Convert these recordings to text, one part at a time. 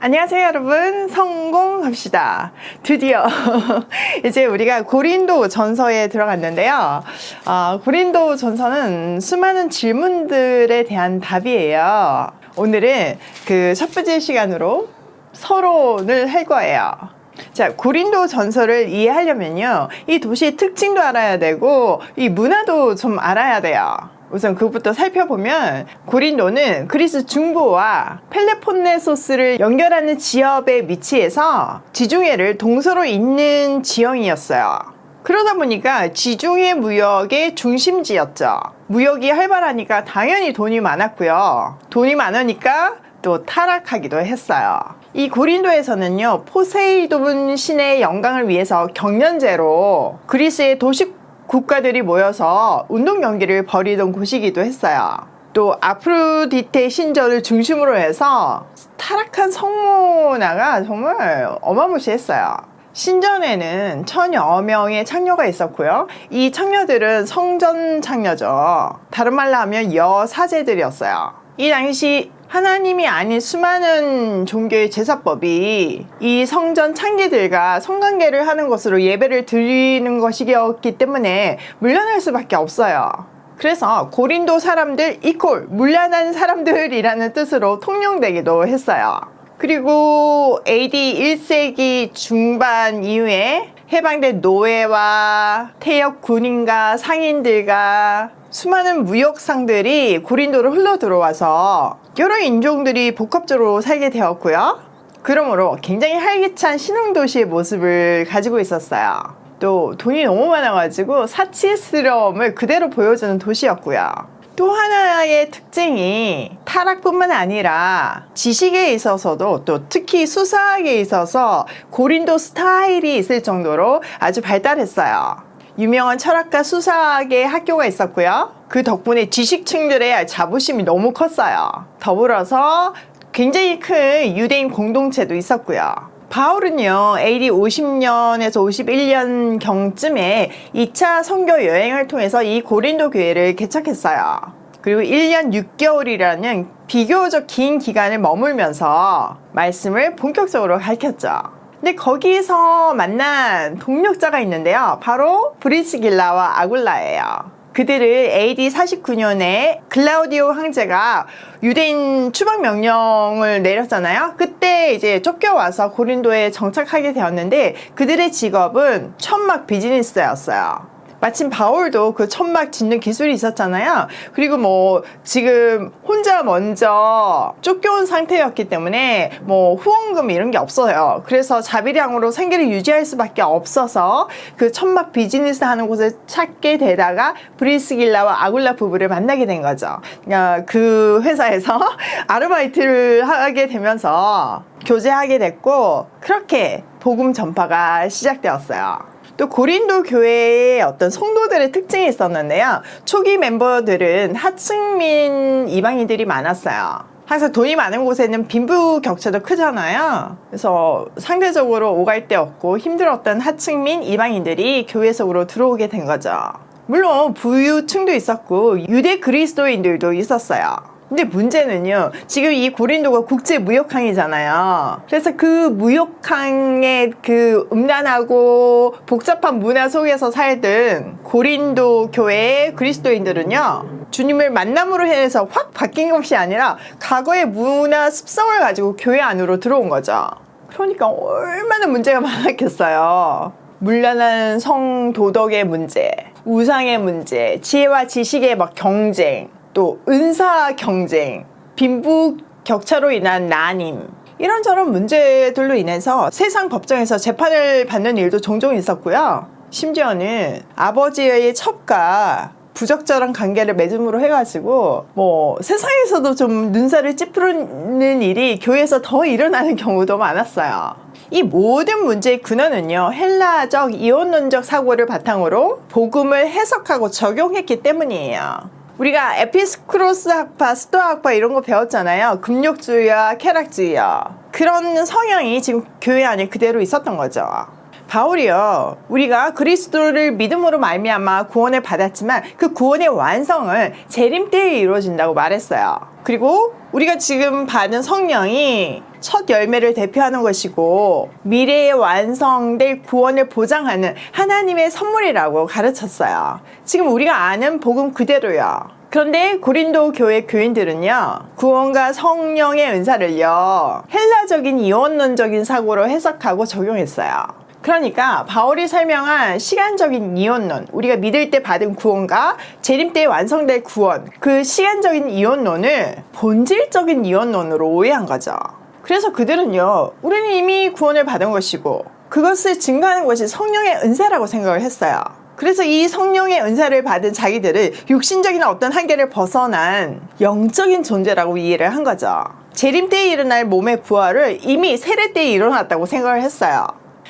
안녕하세요 여러분. 성공합시다. 드디어 이제 우리가 고린도 전서에 들어갔는데요. 어, 고린도 전서는 수많은 질문들에 대한 답이에요. 오늘은 그 첫 번째 시간으로 서론을 할 거예요. 자, 고린도 전설을 이해하려면요. 이 도시의 특징도 알아야 되고, 이 문화도 좀 알아야 돼요. 우선 그것부터 살펴보면, 고린도는 그리스 중부와 펠레폰네 소스를 연결하는 지역에 위치해서 지중해를 동서로 잇는 지형이었어요. 그러다 보니까 지중해 무역의 중심지였죠. 무역이 활발하니까 당연히 돈이 많았고요. 돈이 많으니까 또 타락하기도 했어요. 이 고린도에서는요, 포세이돈 신의 영광을 위해서 경연제로 그리스의 도시 국가들이 모여서 운동 경기를 벌이던 곳이기도 했어요. 또 아프로디테 신전을 중심으로 해서 타락한 성문화가 정말 어마무시했어요. 신전에는 천여 명의 창녀가 있었고요. 이 창녀들은 성전 창녀죠. 다른 말로 하면 여사제들이었어요. 이 당시 하나님이 아닌 수많은 종교의 제사법이 이 성전 창기들과 성관계를 하는 것으로 예배를 드리는 것이었기 때문에 물러날 수밖에 없어요. 그래서 고린도 사람들 이콜 물란한 사람들이라는 뜻으로 통용되기도 했어요. 그리고 AD 1세기 중반 이후에 해방된 노예와 태역 군인과 상인들과 수많은 무역상들이 고린도로 흘러 들어와서 여러 인종들이 복합적으로 살게 되었고요. 그러므로 굉장히 활기찬 신흥도시의 모습을 가지고 있었어요. 또 돈이 너무 많아가지고 사치스러움을 그대로 보여주는 도시였고요. 또 하나의 특징이 타락뿐만 아니라 지식에 있어서도 또 특히 수사학에 있어서 고린도 스타일이 있을 정도로 아주 발달했어요. 유명한 철학가 수사학의 학교가 있었고요. 그 덕분에 지식층들의 자부심이 너무 컸어요. 더불어서 굉장히 큰 유대인 공동체도 있었고요. 바울은요, AD 50년에서 51년 경쯤에 2차 선교 여행을 통해서 이 고린도 교회를 개척했어요. 그리고 1년 6개월이라는 비교적 긴 기간을 머물면서 말씀을 본격적으로 가르쳤죠. 근데 거기서 만난 동력자가 있는데요. 바로 브리스길라와 아굴라예요. 그들을 AD 49년에 클라우디오 황제가 유대인 추방 명령을 내렸잖아요. 그때 이제 쫓겨와서 고린도에 정착하게 되었는데 그들의 직업은 천막 비즈니스였어요. 마침 바울도 그 천막 짓는 기술이 있었잖아요. 그리고 뭐 지금 혼자 먼저 쫓겨온 상태였기 때문에 뭐 후원금 이런 게 없어요. 그래서 자비량으로 생계를 유지할 수밖에 없어서 그 천막 비즈니스 하는 곳을 찾게 되다가 브리스길라와 아굴라 부부를 만나게 된 거죠. 그러니까 그 회사에서 아르바이트를 하게 되면서 교제하게 됐고 그렇게 복음 전파가 시작되었어요. 또 고린도 교회의 어떤 성도들의 특징이 있었는데요. 초기 멤버들은 하층민 이방인들이 많았어요. 항상 돈이 많은 곳에는 빈부 격차도 크잖아요. 그래서 상대적으로 오갈 데 없고 힘들었던 하층민 이방인들이 교회 속으로 들어오게 된 거죠. 물론 부유층도 있었고 유대 그리스도인들도 있었어요. 근데 문제는요, 지금 이 고린도가 국제 무역항이잖아요. 그래서 그 무역항의 그 음란하고 복잡한 문화 속에서 살던 고린도 교회의 그리스도인들은요, 주님을 만남으로 해서 확 바뀐 것이 아니라 과거의 문화 습성을 가지고 교회 안으로 들어온 거죠. 그러니까 얼마나 문제가 많았겠어요. 물란한 성도덕의 문제, 우상의 문제, 지혜와 지식의 막 경쟁, 또 은사 경쟁, 빈부 격차로 인한 난임, 이런저런 문제들로 인해서 세상 법정에서 재판을 받는 일도 종종 있었고요. 심지어는 아버지의 첩과 부적절한 관계를 맺음으로 해가지고 뭐 세상에서도 좀 눈살을 찌푸르는 일이 교회에서 더 일어나는 경우도 많았어요. 이 모든 문제의 근원은요 헬라적 이혼론적 사고를 바탕으로 복음을 해석하고 적용했기 때문이에요. 우리가 에피스크로스 학파, 스토아 학파 이런 거 배웠잖아요. 금욕주의와 쾌락주의요. 그런 성향이 지금 교회 안에 그대로 있었던 거죠. 바울이요. 우리가 그리스도를 믿음으로 말미암아 구원을 받았지만 그 구원의 완성은 재림 때에 이루어진다고 말했어요. 그리고 우리가 지금 받은 성령이 첫 열매를 대표하는 것이고 미래에 완성될 구원을 보장하는 하나님의 선물이라고 가르쳤어요. 지금 우리가 아는 복음 그대로요. 그런데 고린도 교회 교인들은요, 구원과 성령의 은사를요, 헬라적인 이원론적인 사고로 해석하고 적용했어요. 그러니까 바울이 설명한 시간적인 이원론, 우리가 믿을 때 받은 구원과 재림 때 완성될 구원, 그 시간적인 이원론을 본질적인 이원론으로 오해한 거죠. 그래서 그들은요, 우리는 이미 구원을 받은 것이고, 그것을 증가하는 것이 성령의 은사라고 생각을 했어요. 그래서 이 성령의 은사를 받은 자기들을 육신적인 어떤 한계를 벗어난 영적인 존재라고 이해를 한 거죠. 재림 때에 일어날 몸의 부활을 이미 세례 때에 일어났다고 생각을 했어요.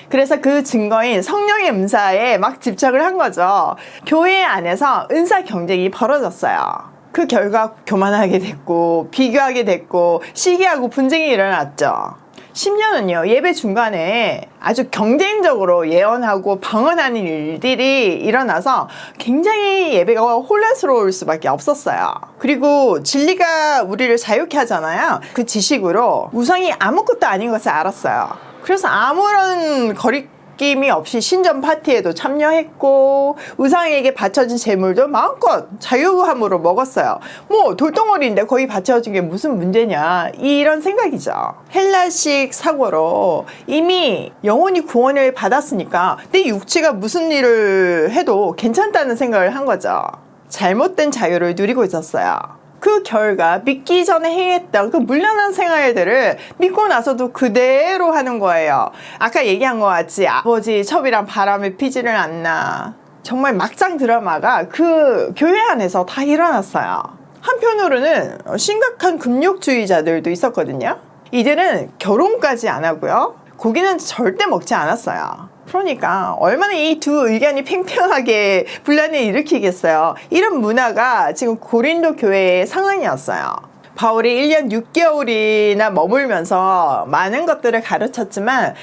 그래서 그 증거인 성령의 은사에 막 집착을 한 거죠. 교회 안에서 은사 경쟁이 벌어졌어요. 그 결과 교만하게 됐고, 비교하게 됐고, 시기하고 분쟁이 일어났죠. 심지어는요, 예배 중간에 아주 경쟁적으로 예언하고 방언하는 일들이 일어나서 굉장히 예배가 혼란스러울 수밖에 없었어요. 그리고 진리가 우리를 자유케 하잖아요. 그 지식으로 우상이 아무것도 아닌 것을 알았어요. 그래서 아무런 거리 느낌이 없이 신전 파티에도 참여했고 우상에게 바쳐진 재물도 마음껏 자유함으로 먹었어요. 뭐 돌덩어리인데 거의 바쳐진 게 무슨 문제냐 이런 생각이죠. 헬라식 사고로 이미 영혼이 구원을 받았으니까 내 육체가 무슨 일을 해도 괜찮다는 생각을 한 거죠. 잘못된 자유를 누리고 있었어요. 그 결과 믿기 전에 행했던 그 물란한 생활들을 믿고 나서도 그대로 하는 거예요. 아까 얘기한 것 같이 아버지 첩이랑 바람을 피지를 않나. 정말 막장 드라마가 그 교회 안에서 다 일어났어요. 한편으로는 심각한 금욕주의자들도 있었거든요. 이들은 결혼까지 안 하고요. 고기는 절대 먹지 않았어요. 그러니까 얼마나 이 두 의견이 팽팽하게 분란을 일으키겠어요. 이런 문화가 지금 고린도 교회의 상황이었어요. 바울이 1년 6개월이나 머물면서 많은 것들을 가르쳤지만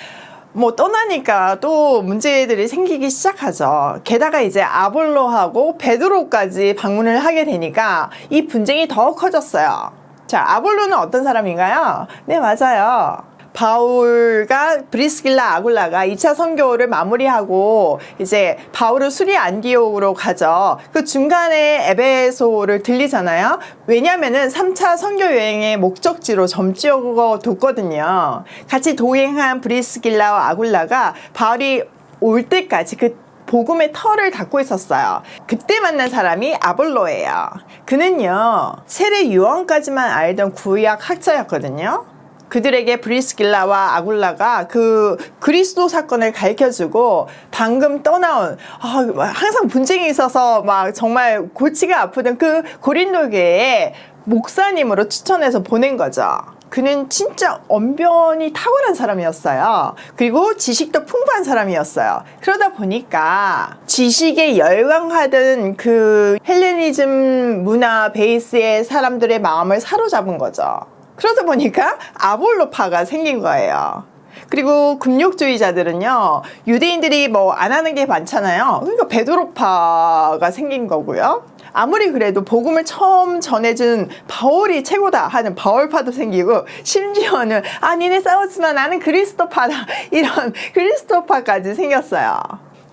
뭐 떠나니까 또 문제들이 생기기 시작하죠. 게다가 이제 아볼로하고 베드로까지 방문을 하게 되니까 이 분쟁이 더 커졌어요. 자, 아볼로는 어떤 사람인가요? 네, 맞아요. 바울과 브리스길라 아굴라가 2차 선교를 마무리하고 이제 바울을 수리 안디옥으로 가죠. 그 중간에 에베소를 들리잖아요. 왜냐면은 3차 선교 여행의 목적지로 점찍어 뒀거든요. 같이 도행한 브리스길라와 아굴라가 바울이 올 때까지 그 복음의 털을 닫고 있었어요. 그때 만난 사람이 아볼로예요. 그는요, 세례 유언까지만 알던 구약 학자였거든요. 그들에게 브리스길라와 아굴라가 그 그리스도 사건을 가르쳐주고 방금 떠나온 아, 항상 분쟁이 있어서 막 정말 골치가 아프던 그 고린도교의 목사님으로 추천해서 보낸 거죠. 그는 진짜 언변이 탁월한 사람이었어요. 그리고 지식도 풍부한 사람이었어요. 그러다 보니까 지식에 열광하던 그 헬레니즘 문화 베이스의 사람들의 마음을 사로잡은 거죠. 그러다 보니까 아볼로파가 생긴 거예요. 그리고 금욕주의자들은요, 유대인들이 뭐 안 하는 게 많잖아요. 그러니까 베드로파가 생긴 거고요. 아무리 그래도 복음을 처음 전해준 바울이 최고다 하는 바울파도 생기고 심지어는 아 니네 싸웠지만 나는 그리스도파다 이런 그리스도파까지 생겼어요.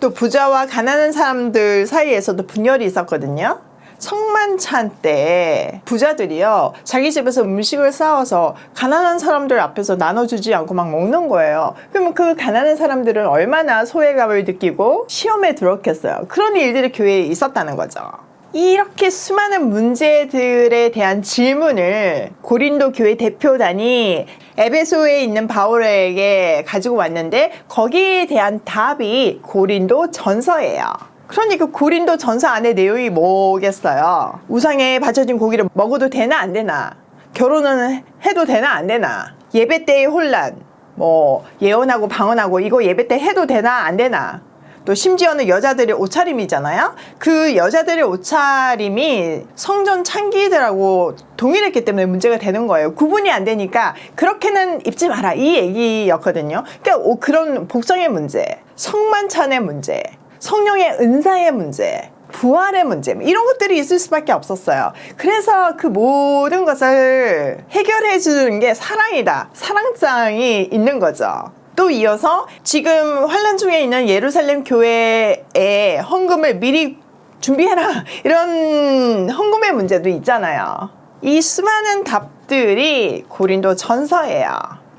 또 부자와 가난한 사람들 사이에서도 분열이 있었거든요. 성만찬 때 부자들이요 자기 집에서 음식을 싸워서 가난한 사람들 앞에서 나눠주지 않고 막 먹는 거예요. 그러면 그 가난한 사람들은 얼마나 소외감을 느끼고 시험에 들었겠어요. 그런 일들이 교회에 있었다는 거죠. 이렇게 수많은 문제들에 대한 질문을 고린도 교회 대표단이 에베소에 있는 바울에게 가지고 왔는데 거기에 대한 답이 고린도 전서예요. 그러니까 고린도 전서 안에 내용이 뭐겠어요? 우상에 바쳐진 고기를 먹어도 되나 안 되나? 결혼은 해도 되나 안 되나? 예배 때의 혼란, 뭐 예언하고 방언하고 이거 예배 때 해도 되나 안 되나? 또 심지어는 여자들의 옷차림이잖아요. 그 여자들의 옷차림이 성전 창기들하고 동일했기 때문에 문제가 되는 거예요. 구분이 안 되니까 그렇게는 입지 마라 이 얘기였거든요. 그러니까 그런 복장의 문제. 성만찬의 문제, 성령의 은사의 문제, 부활의 문제 뭐 이런 것들이 있을 수밖에 없었어요. 그래서 그 모든 것을 해결해 주는 게 사랑이다. 사랑장이 있는 거죠. 또 이어서 지금 환란 중에 있는 예루살렘 교회의 헌금을 미리 준비해라 이런 헌금의 문제도 있잖아요. 이 수많은 답들이 고린도 전서예요.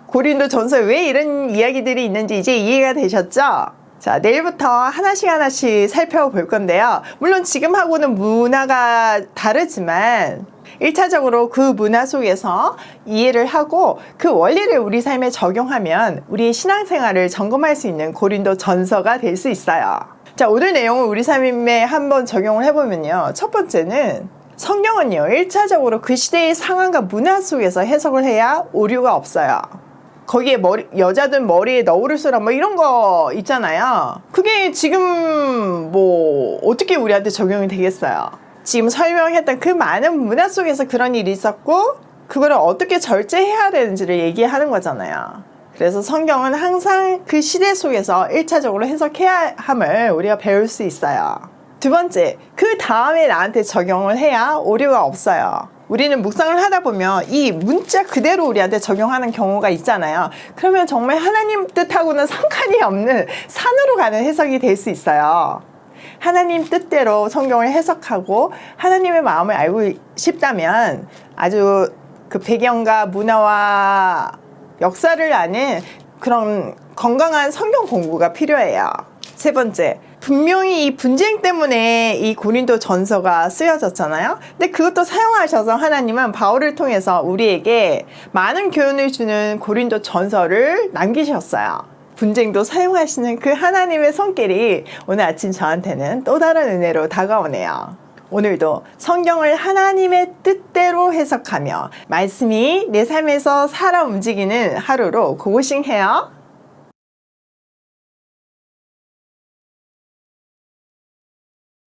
고린도 전서에 왜 이런 이야기들이 있는지 이제 이해가 되셨죠? 자, 내일부터 하나씩 하나씩 살펴볼 건데요. 물론 지금하고는 문화가 다르지만 1차적으로 그 문화 속에서 이해를 하고 그 원리를 우리 삶에 적용하면 우리의 신앙생활을 점검할 수 있는 고린도 전서가 될 수 있어요. 자, 오늘 내용을 우리 삶에 한번 적용을 해보면요. 첫 번째는 성경은요, 1차적으로 그 시대의 상황과 문화 속에서 해석을 해야 오류가 없어요. 거기에 머리, 여자든 머리에 너울을 쓰라 뭐 이런 거 있잖아요. 그게 지금 뭐 어떻게 우리한테 적용이 되겠어요? 지금 설명했던 그 많은 문화 속에서 그런 일이 있었고 그거를 어떻게 절제해야 되는지를 얘기하는 거잖아요. 그래서 성경은 항상 그 시대 속에서 1차적으로 해석해야 함을 우리가 배울 수 있어요. 두 번째, 그 다음에 나한테 적용을 해야 오류가 없어요. 우리는 묵상을 하다 보면 이 문자 그대로 우리한테 적용하는 경우가 있잖아요. 그러면 정말 하나님 뜻하고는 상관이 없는 산으로 가는 해석이 될 수 있어요. 하나님 뜻대로 성경을 해석하고 하나님의 마음을 알고 싶다면 아주 그 배경과 문화와 역사를 아는 그런 건강한 성경 공부가 필요해요. 세 번째, 분명히 이 분쟁 때문에 이 고린도 전서가 쓰여졌잖아요. 근데 그것도 사용하셔서 하나님은 바울을 통해서 우리에게 많은 교훈을 주는 고린도 전서를 남기셨어요. 분쟁도 사용하시는 그 하나님의 손길이 오늘 아침 저한테는 또 다른 은혜로 다가오네요. 오늘도 성경을 하나님의 뜻대로 해석하며 말씀이 내 삶에서 살아 움직이는 하루로 고고싱 해요.